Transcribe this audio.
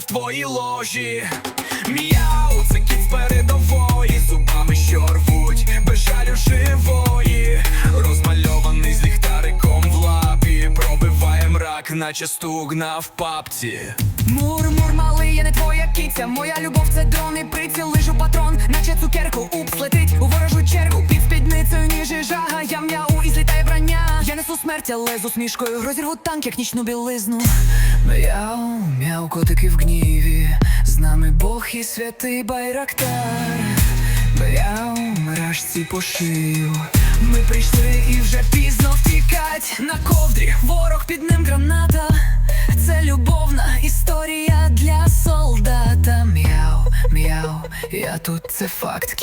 твої ложі. М'яу, це кіт передової, зубами що рвуть, без жалю живої. Розмальований з ліхтариком в лапі, пробиває мрак, наче стугна в папці. Мур, мур, малий, я не твоя кіця, Моя любов це дрон і приціл, Я несу смерть, але з усмішкою розірву танк, як нічну білизну. М'яу, м'яу, котики в гніві. З нами Бог і святий байрактар. М'яу, мражці по шию. Ми прийшли і вже пізно втікать на ковдрі. Ворог під ним граната. Це любовна історія для солдата. М'яу, м'яу, я тут це факт.